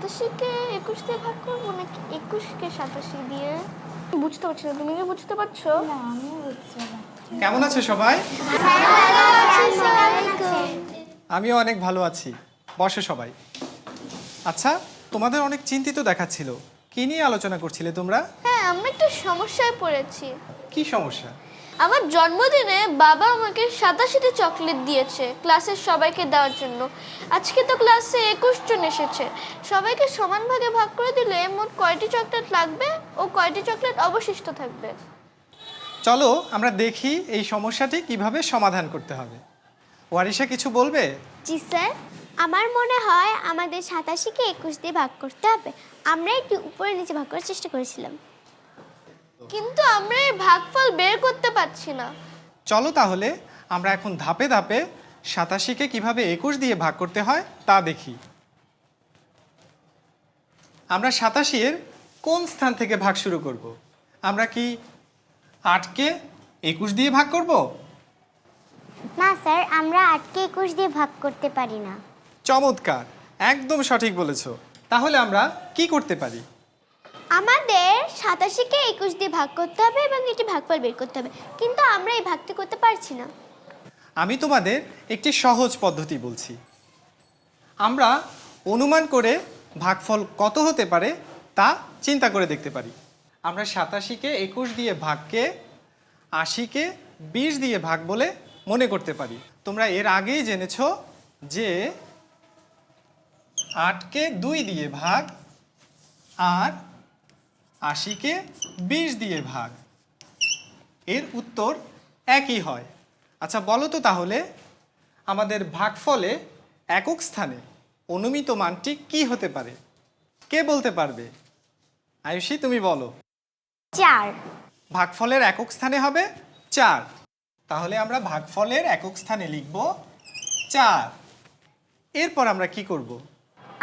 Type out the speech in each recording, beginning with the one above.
সাতাশিকে একুশ দিয়ে ভাগ করব নাকি একুশকে সাতাশি দিয়ে? বুঝতে পারছি না তুমি কি বুঝতে পারছ? না আমি বুঝতে পারছি কেমন আছে সবাই? আমিও অনেক ভালো আছি। বসে সবাই। আচ্ছা তোমাদের অনেক চিন্তিত দেখাচ্ছিল। কি নিয়ে আলোচনা করছিলে তোমরা? হ্যাঁ আমরা একটা সমস্যায় পড়েছি। কি সমস্যা? আমার জন্মদিনে বাবা আমাকে সাতাশিটি চকলেট দিয়েছে ক্লাসের সবাইকে দেওয়ার জন্য। আজকে তো ক্লাসে একুশ জন এসেছে। সবাইকে সমান ভাগে ভাগ করে দিলে মোট কয়টি চকলেট লাগবে ও কয়টি চকলেট অবশিষ্ট থাকবে? চলো আমরা দেখি এই সমস্যাটি কীভাবে সমাধান করতে হবে। ওয়ারিশা কিছু বলবে? জি স্যার আমার মনে হয় আমাদের সাতাশিকে একুশ দিয়ে ভাগ করতে হবে। আমরা একটু উপরে নিচে ভাগ করার চেষ্টা করেছিলাম। কিন্তু আমরা এই ভাগফল বের করতে পারছি না। চলো তাহলে আমরা এখন ধাপে ধাপে সাতাশিকে কীভাবে একুশ দিয়ে ভাগ করতে হয় তা দেখি। আমরা সাতাশি এর কোন স্থান থেকে ভাগ শুরু করব? আমরা কি আটকে একুশ দিয়ে ভাগ করব? না স্যার আমরা আটকে একুশ দিয়ে ভাগ করতে পারি না। চমৎকার একদম সঠিক বলেছ। তাহলে আমরা কি করতে পারি? আমাদের সাতাশিকে একুশ দিয়ে ভাগ করতে হবে এবং এটি ভাগফল বের করতে হবে। কিন্তু আমরা এই ভাগটি করতে পারছি না। আমি তোমাদের একটি সহজ পদ্ধতি বলছি। আমরা অনুমান করে ভাগফল কত হতে পারে তা চিন্তা করে দেখতে পারি। আমরা সাতাশিকে একুশ দিয়ে ভাগকে আশিকে বিশ দিয়ে ভাগ বলে মনে করতে পারি। তোমরা এর আগেই জেনেছ যে আটকে দুই দিয়ে ভাগ আর আশিকে বিশ দিয়ে ভাগ। এর উত্তর একই হয়। আচ্ছা বলো তো তাহলে আমাদের ভাগফলে একক স্থানে অনুমিত মানটি কি হতে পারে? কে বলতে পারবে? আয়ুষী তুমি বলো। চার। ভাগফলের একক স্থানে হবে চার। তাহলে আমরা ভাগফলের একক স্থানে লিখব চার। এরপর আমরা কি করব?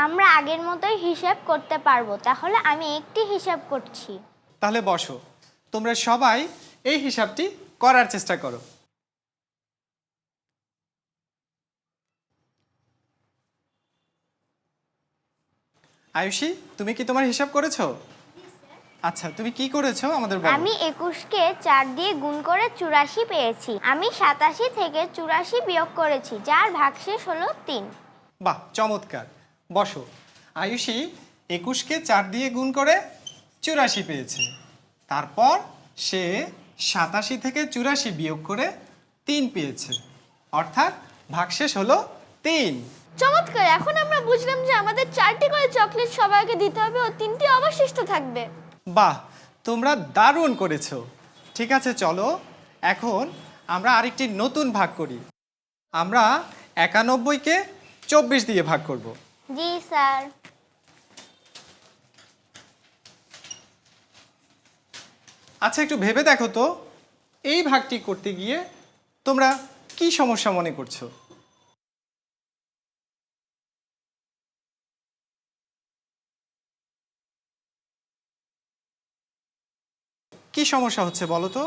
আমরা আগের মতোই হিসাব করতে পারব। তাহলে আমি একটি হিসাব করছি। তাহলে বসো। তোমরা সবাই এই হিসাবটি করার চেষ্টা করো। আয়ুষী তুমি কি তোমার হিসাব করেছ? আচ্ছা তুমি কি করেছ আমাদের বলো। আমি একুশকে চার দিয়ে গুণ করে চুরাশি পেয়েছি। আমি সাতাশি থেকে চুরাশি বিয়োগ করেছি যার ভাগশেষ হলো তিন। বাহ চমৎকার। বসো। আয়ুষী একুশকে চার দিয়ে গুণ করে চুরাশি পেয়েছে। তারপর সে সাতাশি থেকে চুরাশি বিয়োগ করে তিন পেয়েছে। অর্থাৎ ভাগশেষ হলো তিন। চমৎকার! এখন আমরা বুঝলাম যে আমাদের চারটি করে চকলেট সবাইকে দিতে হবে ও তিনটি অবশিষ্ট থাকবে। বাহ! তোমরা দারুণ করেছ। ঠিক আছে চলো। এখন আমরা আরেকটি নতুন ভাগ করি। আমরা একানব্বইকে চব্বিশ দিয়ে ভাগ করব। জি, স্যার। আচ্ছা একটু ভেবে দেখো তো, এই ভাগটি করতে গিয়ে তোমরা কি সমস্যা মনে করছ? কি সমস্যা হচ্ছে বলো তো?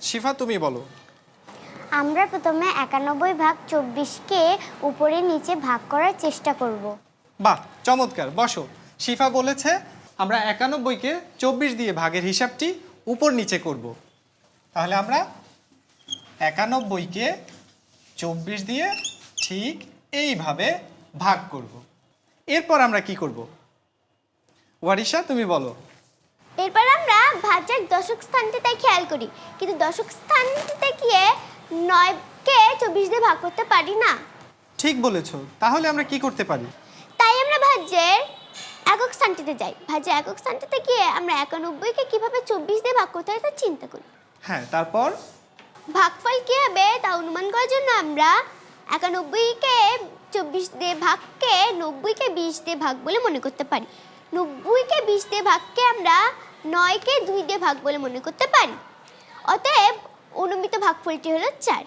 শিফা, তুমি বলো। আমরা প্রথমে একানব্বই ভাগ চব্বিশকে উপরে নিচে ভাগ করার চেষ্টা করব। বাহ চমৎকার। বসো। শিফা বলেছে আমরা একানব্বইকে চব্বিশ দিয়ে ভাগের হিসাবটি উপর নিচে করব। তাহলে আমরা একানব্বইকে চব্বিশ দিয়ে ঠিক এইভাবে ভাগ করব। এরপর আমরা কি করব? ওয়ারিশা তুমি বলো। এরপর আমরা ভাজ্যের দশক স্থানটিতে খেয়াল করি। কিন্তু দশক স্থানটিতে গিয়ে নয়কে চব্বিশ দিয়ে ভাগ করতে পারি না। ঠিক বলেছ তাহলে আমরা কি করতে পারি? তাই আমরা ভাজ্যের একক স্থানটিতে যাই। ভাজ্যের একক স্থানটিতে গিয়ে আমরা একানব্বইকে কীভাবে চব্বিশ দিয়ে ভাগ করতে হয় তা চিন্তা করি। হ্যাঁ তারপর? ভাগফল কি হবে তা অনুমান করার জন্য আমরা একানব্বইকে চব্বিশ দিয়ে ভাগকে নব্বইকে বিশ দিয়ে ভাগ বলে মনে করতে পারি। নব্বইকে বিশ দিয়ে ভাগকে আমরা নয়কে দুই দিয়ে ভাগ বলে মনে করতে পারি। অতএব অনুমিত ভাগফলটি হলো চার।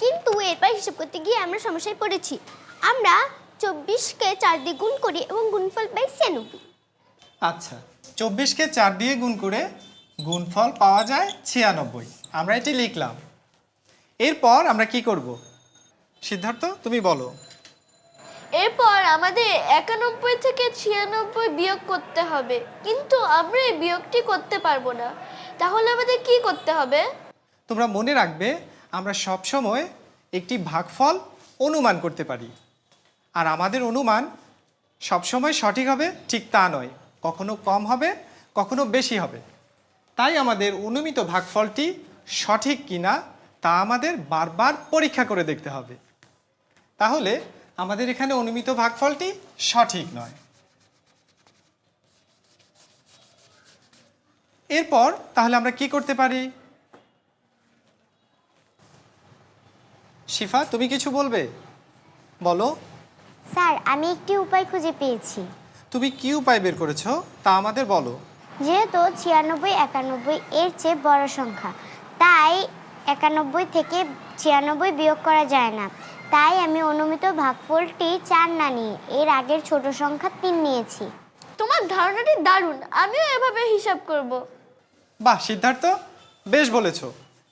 কিন্তু এরপর হিসাব করতে গিয়ে আমরা সমস্যায় পড়েছি। আমরা চব্বিশকে চার দিয়ে গুণ করি এবং গুণফল পাই ছিয়ানব্বই। আচ্ছা চব্বিশকে চার দিয়ে গুণ করে গুণফল পাওয়া যায় ছিয়ানব্বই। আমরা এটি লিখলাম। এরপর আমরা কি করব? সিদ্ধার্থ তুমি বলো। এরপর আমাদের একানব্বই থেকে ছিয়ানব্বই বিয়োগ করতে হবে। কিন্তু আমরা এই বিয়োগটি করতে পারব না। তাহলে আমাদের কি করতে হবে? তোমরা মনে রাখবে, আমরা সব সময় একটি ভাগফল অনুমান করতে পারি। আর আমাদের অনুমান সবসময় সঠিক হবে, ঠিক তা নয়। কখনো কম হবে, কখনো বেশি হবে। তাই আমাদের অনুমিত ভাগফলটি সঠিক কিনা, তা আমাদের বারবার পরীক্ষা করে দেখতে হবে। তাহলে আমাদের এখানে অনুমিত ভাগফলটি সঠিক নয়। এরপর তাহলে আমরা কি করতে পারি? শিফা তুমি কিছু বলবে? বলো। স্যার আমি একটি উপায় খুঁজে পেয়েছি। তুমি কি উপায় বের করেছ তা আমাদের বলো। যেহেতু ছিয়ানব্বই একানব্বই এর চেয়ে বড় সংখ্যা তাই একানব্বই থেকে ছিয়ানব্বই বিয়োগ করা যায় না। তাই আমি অনুমিত ভাগফলটি চার না নিয়ে এর আগের ছোট সংখ্যা তিন নিয়েছি। তোমার ধারণাটি দারুণ আমিও এভাবে হিসাব করব। বাহ সিদ্ধার্থ বেশ বলেছ।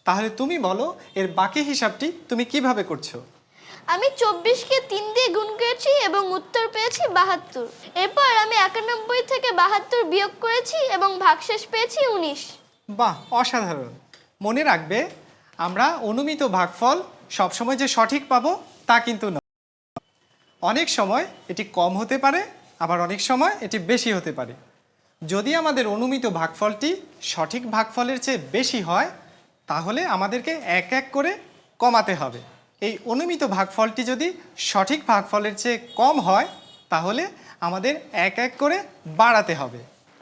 তাহলে তুমি বলো এর বাকি হিসাবটি তুমি কীভাবে করছ? আমি চব্বিশকে তিন দিয়ে গুণ করেছি এবং উত্তর পেয়েছি বাহাত্তর। এরপর আমি একানব্বই থেকে বাহাত্তর বিয়োগ করেছি এবং ভাগশেষ পেয়েছি উনিশ। বাহ অসাধারণ। মনে রাখবে আমরা অনুমিত ভাগফল সবসময় যে সঠিক পাবো তা কিন্তু নয়। অনেক সময় এটি কম হতে পারে আবার অনেক সময় এটি বেশি হতে পারে। যদি আমাদের অনুমিত ভাগফলটি সঠিক ভাগফলের চেয়ে বেশি হয় তাহলে আমাদেরকে এক এক করে কমাতে হবে। এই অনুমিত ভাগফলটি যদি সঠিক ভাগফলের চেয়ে কম হয় তাহলে আমাদের এক এক করে বাড়াতে হবে।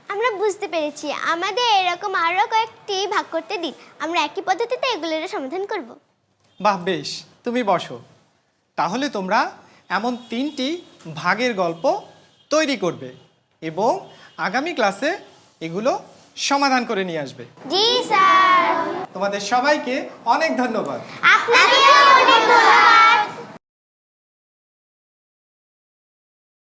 আমরা বুঝতে পেরেছি। আমাদের এরকম আরও কয়েকটি ভাগ করতে দিন। আমরা একই পদ্ধতিতে এগুলোর সমাধান করব। বাহ বেশ। তুমি বসো। তাহলে তোমরা এমন তিনটি ভাগের গল্প তৈরি করবে এবং আগামী ক্লাসে এগুলো সমাধান করে নিয়ে আসবে। জি স্যার। তোমাদের সবাইকে অনেক ধন্যবাদ।